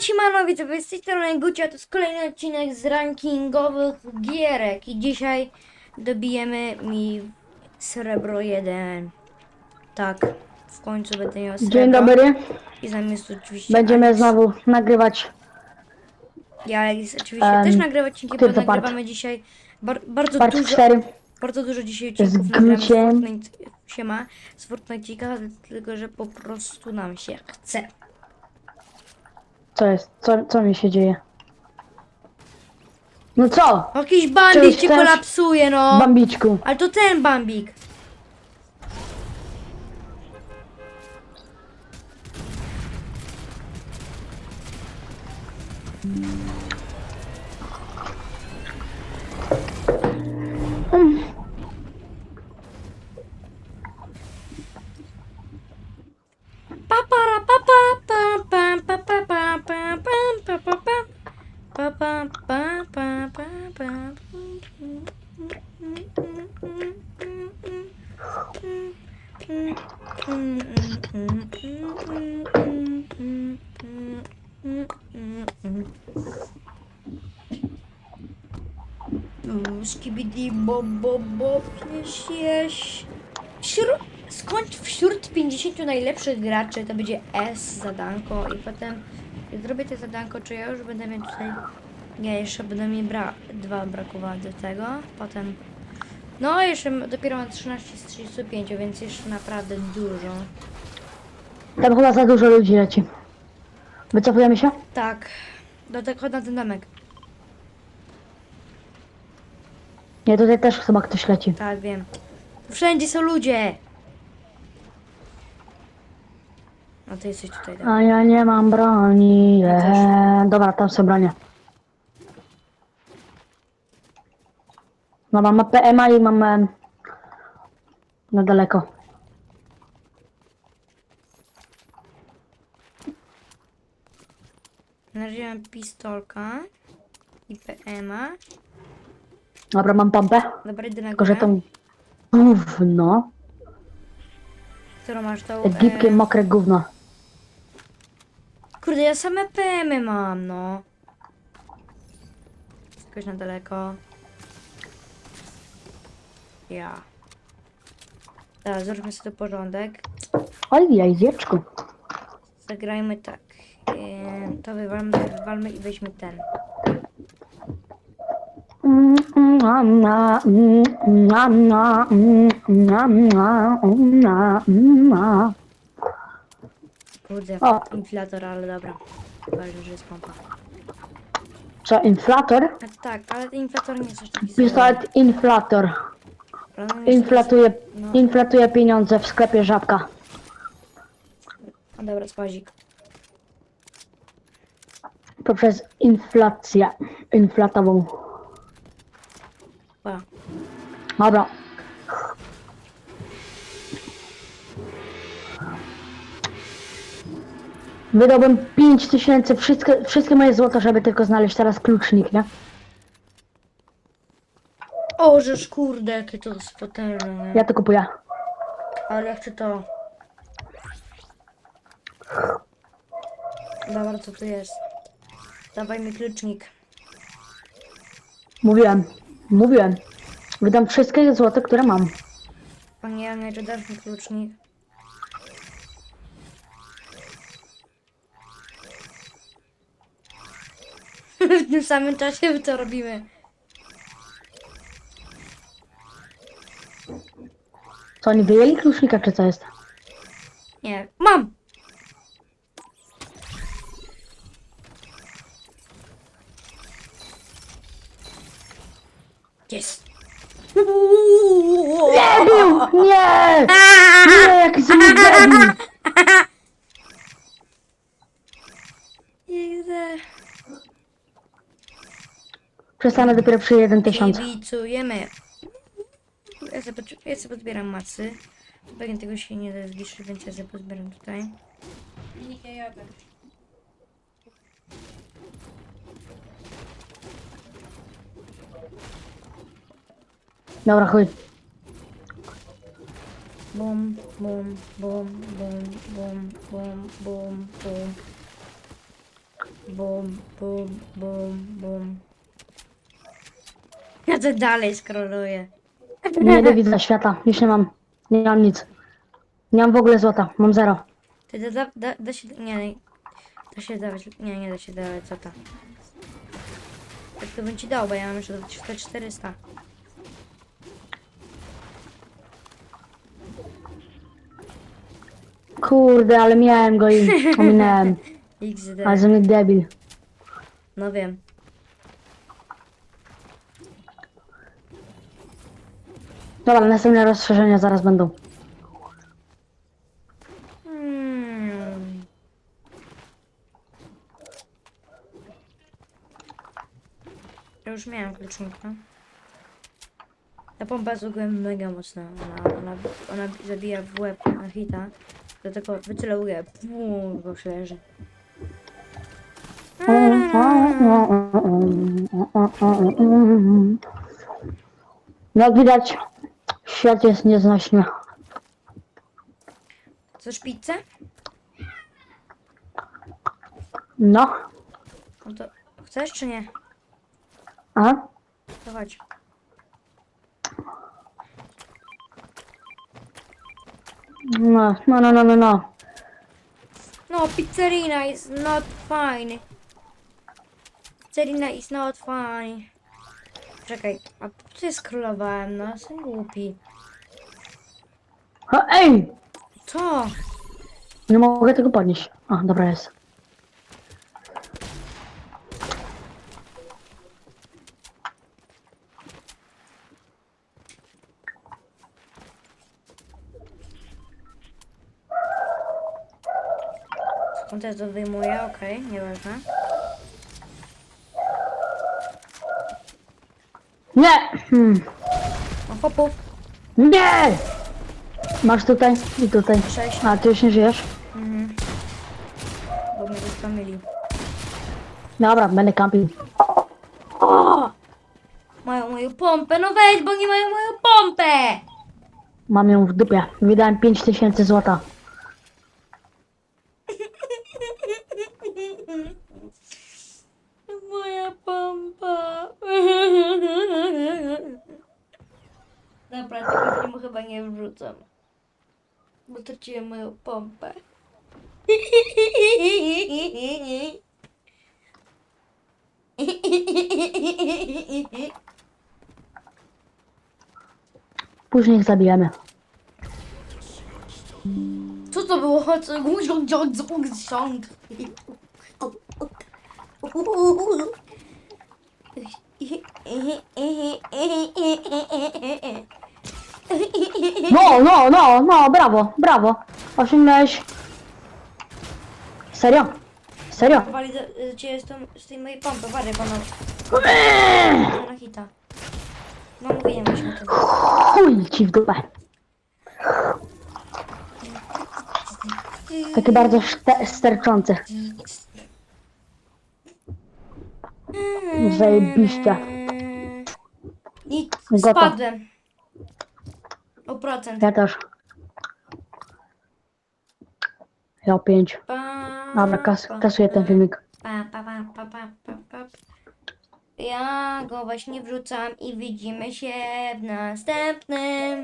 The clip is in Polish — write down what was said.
Siemano, widzowie, z tej strony Gucia, to jest kolejny odcinek z rankingowych gierek i dzisiaj dobijemy mi srebro 1. Tak, w końcu będę miał srebro. Dzień dobry. I zamiast oczywiście Będziemy Alex, znowu nagrywać. Ja Alex oczywiście em, też nagrywać odcinki, bo tylko part. nagrywamy dzisiaj bar bardzo Part dużo, 4. bardzo dużo dzisiaj Z odcinków nagramy z Guciem. Fortnite, siema, z tylko że po prostu nam się chce. Co jest? Co, co mi się dzieje? No co? Jakiś bandit Cześć, cię też. kolapsuje, no! Bambiczku. Ale to ten bambik. Skibidi bo bo bo jeś jeś. Wśród, skąd wśród 50 najlepszych graczy to będzie S zadanko i potem zrobię te zadanko, czy ja już będę miał tutaj nie, jeszcze będę mi bra dwa brakować do tego, potem no jeszcze dopiero mam 13 z 35, więc jeszcze naprawdę dużo. Tam chyba za dużo ludzi leci. Wycofujemy się? Tak, do tego na ten domek. Nie, tutaj też chyba ktoś leci. Tak, wiem. Wszędzie są ludzie! A ty jesteś tutaj, tak? A ja nie mam broni. Ja też. Eee, dobra, tam są bronie. No mam PMA i mam em, na daleko. Na razie mam pistolka i PMA. Dobra, mam pompę. Dobra, idę na Tylko, że to gówno. Którą masz tą? Gipkie, E... mokre gówno. Kurde, ja same PM mam, no. Jakoś na daleko. Ja. Teraz zróbmy sobie porządek. Oj, jajdzieczku. Zagrajmy tak. E, to wywalmy, wywalmy i weźmy ten. Kurde, O. inflator, ale dobra. Ważne, że jest pompa. Co, inflator? A tak, ale ten inflator nie jest aż taki zły. Pistolet inflator. Jest- Inflatuje, No. inflatuje pieniądze w sklepie żabka. A dobra, spazik. Poprzez inflację inflatową. Pa. Dobra. Wydałbym 5 tysięcy, wszystkie, wszystkie moje złoto, żeby tylko znaleźć teraz klucznik, nie? O, żeż kurde, jakie to jest potężne? Ja to kupuję. Ale ja chcę to. Dobra, co tu jest? Dawaj mi klucznik. Mówiłem. Mówiłem. Wydam wszystkie złote, które mam. Panie Janek, czy dasz mi klucznik? w tym samym czasie to robimy. Co, oni wyjęli klucznika, czy co jest? Nie, mam! Jest! Nie był! Nie! Nie, jaki są debil! Idę. Przestanę dopiero przy 1000. Kibicujemy. Ja sobie, ja sobie pozbieram macy. Pewnie tego się nie da zliczyć, więc ja sobie pozbieram tutaj. Nie jadę. Dobra, chuj. Bum, bum, bum, bum, bum, bum, bum, bum. Bum, bum, bum, bum. Ja to dalej skroluję. Nie widzę świata, już nie mam. Nie mam nic. Nie mam w ogóle złota, mam zero. Ty da, da, da, da się. Nie. Da się dawać. Nie, nie da się dawać, to? Tak to bym ci dał, bo ja mam jeszcze te 400. Kurde, ale miałem go i ominąłem. XD. Ale ze mnie debil. No wiem. Dobra, następne rozszerzenia zaraz będą. Hmm. Ja już miałem klucznika. Ta pompa jest ogólnie mega mocna. Ona, ona, ona zabija w łeb na hita. Dlatego wyceluje. Pum, go leży. Jak widać, świat jest nieznośny. Chcesz pizzę? No, No to chcesz czy nie? a? To chodź. No, no, no, no, no, no. No, pizzerina is not fine. Pizzerina is not fine. Czekaj, a co ja skrólowałem? No, jestem głupi. O, ej! Co? Nie mogę tego podnieść. A, dobra jest. On też to wyjmuje, okej, nieważne. Nie! Hmm. O, hopów, Nie! Masz tutaj i tutaj. Sześć. A, ty już nie żyjesz? mhm. Bo mnie rozpomyli. Dobra, będę kampił. O! Mają moją pompę, no weź, bo nie mają moją pompę! Mam ją w dupie. Wydałem 5000 złota. Moja pompa. Dobra, tego filmu chyba nie wrzucam. Bo traciłem moją pompę. Później ich zabijemy. Co to było? No, no, no, no, brawo, brawo. Osiągnąłeś. Serio? Serio? Wali do- cię z, tą, z tej mojej pompy, wary pana. Na hita. No mówiłem już o tym. Chuj ci w dupę. Taki bardzo szte- sterczący. Zajebiście. I Gotow. spadłem. O procent. Ja też. Ja pięć. Pa, Dobra, kas pa, kasuję ten filmik. Pa, pa, pa, pa, pa, pa, pa. Ja go właśnie wrzucam i widzimy się w następnym.